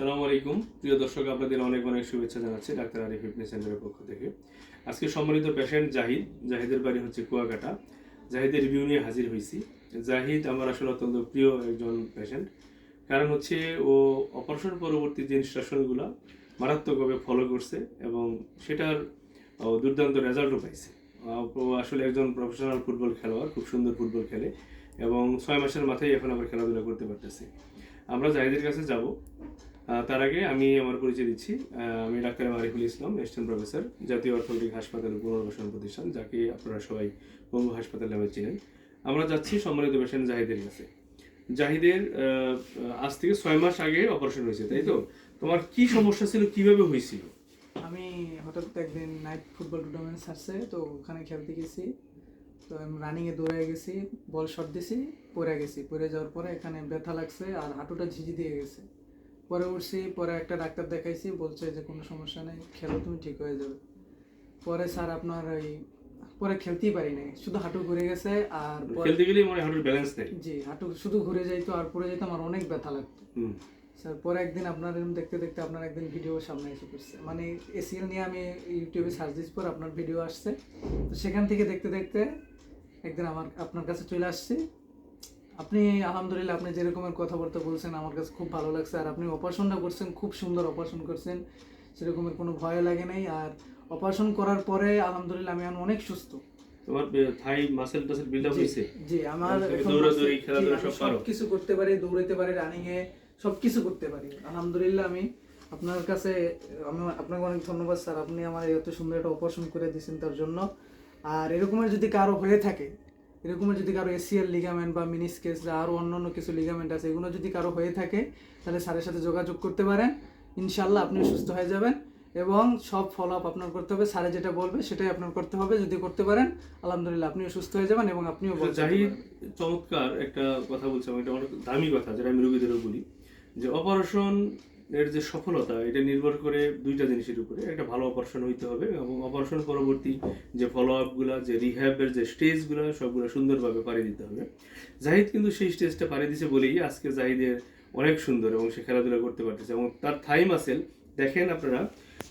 সালামু আলাইকুম। প্রিয় দর্শক, আপনাদের অনেক অনেক শুভেচ্ছা জানাচ্ছি ডাক্তার আরিফ ফিটনেস সেন্টারের পক্ষ থেকে। আজকে সম্মানিত পেশেন্ট জাহিদ। জাহিদের বাড়ি হচ্ছে কুয়াকাটা। জাহিদের রিভিউ নিয়ে হাজির হয়েছি। জাহিদ আমার আসলে অত্যন্ত প্রিয় একজন পেশেন্ট। কারণ হচ্ছে ও অপারেশন পরবর্তী যে ইনস্ট্রাকশনগুলো মারাত্মকভাবে ফলো করছে এবং সেটার দুর্দান্ত রেজাল্টও পাইছে। আসলে একজন প্রফেশনাল ফুটবল খেলোয়াড়, খুব সুন্দর ফুটবল খেলে এবং ছয় মাসের মাথায় এখন আবার খেলাধুলা করতে পারতেছে। আমরা জাহিদের কাছে যাব। তার আগে আমি আমার পরিচয় দিচ্ছি। আমি doctor Ariful Islam assistant professor জাতীয় অর্থনৈতিক হাসপাতাল পুনর্বাসন প্রতিষ্ঠান, যাকে আপনারা সবাই বঙ্গ হাসপাতাল নামে চিনেন। আমরা যাচ্ছি সম্মানিত পেশেন্ট জাহিদের কাছে। জাহিদের আজ থেকে ছয় মাস আগে অপারেশন হয়েছে, তাই তো? তোমার কি সমস্যা ছিল, কীভাবে হয়েছিল? আমি হঠাৎ একদিন নাইট ফুটবল টুর্নামেন্ট ছাড়ছে, তো ওখানে খেলতে গেছি। তো আমি রানিংয়ে দৌড়ে গেছি বল শট দিছি, পড়ে গেছি। পড়ে যাওয়ার পরে এখানে ব্যথা লাগছে আর হাঁটুটা ঝিঝি দিয়ে গেছে। পরে উঠছি পরে একটা ডাক্তার দেখাইছি বলছে যে কোনো সমস্যা নেই খেলো তুমি ঠিক হয়ে যাবে। পরে স্যার আপনার ওই পরে খেলতেই পারি নাই শুধু হাঁটু ঘুরে গেছে আর খেলতে গেলেই মনে হাঁটুর ব্যালেন্স নেই। জি হাঁটু শুধু ঘুরে যাইতো আর পড়ে যেত আমার অনেক ব্যথা লাগতো। স্যার পরে একদিন আপনার এরকম দেখতে দেখতে আপনার একদিন ভিডিও সামনে এসে পড়ছে। মানে এসিএল নিয়ে আমি ইউটিউবে সার্চ দিচ্ছি পর আপনার ভিডিও আসছে। তো সেখান থেকে দেখতে দেখতে একদিন আমার আপনার কাছে চলে আসছি। আপনি আলহামদুলিল্লাহ আপনি যেরকমের কথাবার্তা বলছেন আমার কাছে খুব ভালো লাগছে। আর আপনি অপারেশনটা করছেন খুব সুন্দর অপারেশন করছেন। সেরকমের কোনো ভয় লাগে নাই। আর অপারেশন করার পরে আলহামদুলিল্লাহ আমি এখন অনেক সুস্থ। তোমার থাই মাসেল টাসেল বিল্ড আপ জি, জি আমার দৌড়াদৌড়ি, খেলাধুলা সব পারো? সবকিছু করতে পারি দৌড়াতে পারি রানিং এ সবকিছু করতে পারি। আলহামদুলিল্লাহ আমি আপনার কাছে আমি আপনাকে অনেক ধন্যবাদ স্যার আপনি আমার এত সুন্দর একটা অপারেশন করে দিয়েছেন তার জন্য। আর এরকমের যদি কারও হয়ে থাকে এরকমের যদি কারও এসিএল লিগামেন্ট বা মিনিসকেস বা আরও অন্য অন্য কিছু লিগামেন্ট আছে এগুলো যদি কারও হয়ে থাকে তাহলে স্যারের সাথে যোগাযোগ করতে পারেন। ইনশাল্লাহ আপনি সুস্থ হয়ে যাবেন এবং সব ফলো আপ আপনার করতে হবে। স্যারে যেটা বলবে সেটাই আপনার করতে হবে। যদি করতে পারেন আলহামদুলিল্লাহ আপনিও সুস্থ হয়ে যাবেন এবং আপনিও জাহিদ পারবেন। চমৎকার একটা কথা বলছে এটা অনেক দামি কথা যেটা আমি রোগীদেরও বলি। যে অপারেশন এর যে সফলতা, এটা নির্ভর করে দুইটা জিনিসের উপরে। একটা ভালো অপারেশন হইতে হবে এবং অপারেশন পরবর্তী যে ফলো আপগুলো যে রিহ্যাবের যে স্টেজগুলো সবগুলো সুন্দরভাবে পাড়ি দিতে হবে। জাহিদ কিন্তু সেই স্টেজটা পাড়ি দিছে বলেই আজকে জাহিদের অনেক সুন্দর এবং সে খেলাধুলা করতে পারতেছে এবং তার থাই মাসেল দেখেন আপনারা,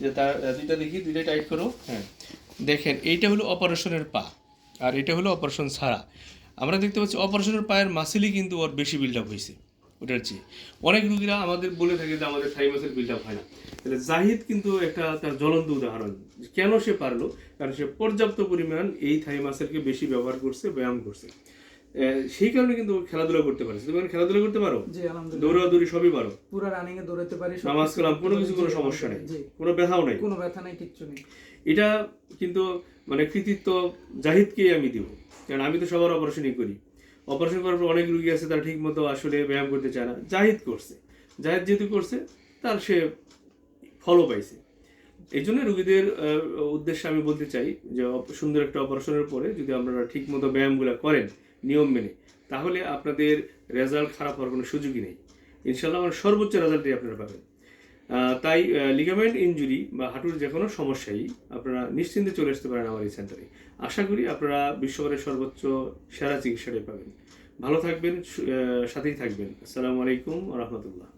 যে তার দুইটা দেখি, দুইটা টাইট করো। হ্যাঁ দেখেন, এইটা হলো অপারেশনের পা আর এটা হলো অপারেশন ছাড়া। আমরা দেখতে পাচ্ছি অপারেশনের পায়ের মাসেলই কিন্তু ওর বেশি বিল্ড আপ হয়েছে ওটার চেয়ে অনেক রুগীরা আমাদের বলে থাকে যে আমাদের থাই মাসেল বিল্ড আপ হয় না। তাহলে জাহিদ কিন্তু একটা তার জ্বলন্ত উদাহরণ কেন সে পারল? কারণ সে পর্যাপ্ত পরিমাণ এই থাই মাসেলকে বেশি ব্যবহার করছে ব্যায়াম করছে। সেই কারণে কিন্তু খেলাধুলা করতে পারছে তুমি খেলাধুলা করতে পারো? জি আলহামদুলিল্লাহ। দৌড়াদৌড়ি সবই পারো। পুরো রানিং এ দৌড়াতে পারি নামাজ কালাম কোনো কিছু কোনো সমস্যা নেই। কোনো ব্যথাও নেই। কোনো ব্যথা নেই কিচ্ছু নেই। এটা কিন্তু মানে কৃতিত্ব জাহিদকেই আমি দিব। কারণ আমি তো সবার অপারেশনই করি। অপারেশন করার পর অনেক রুগী আছে, তারা ঠিক মতো আসলে ব্যায়াম করতে চায় না। জাহিদ করছে। জাহিদ যেহেতু করছে, তার সে ফলো পাইছে। এই জন্য রুগীদের উদ্দেশ্যে আমি বলতে চাই যে সুন্দর একটা অপারেশনের পরে যদি আপনারা ঠিক মতো ব্যায়ামগুলো করেন, নিয়ম মেনে, তাহলে আপনাদের রেজাল্ট খারাপ হওয়ার কোনো সুযোগই নেই। ইনশাল্লাহ আমার সর্বোচ্চ রেজাল্টই আপনারা পাবেন। তাই লিগামেন্ট ইঞ্জুরি বা হাঁটুর যে কোনো সমস্যাই আপনারা নিশ্চিন্তে চলে আসতে পারেন আমার এই সেন্টারে আশা করি আপনারা বিশ্ববারের সর্বোচ্চ সেরা চিকিৎসাটাই পাবেন। ভালো থাকবেন সাথেই থাকবেন। আসসালামু আলাইকুম রহমতুল্লাহ।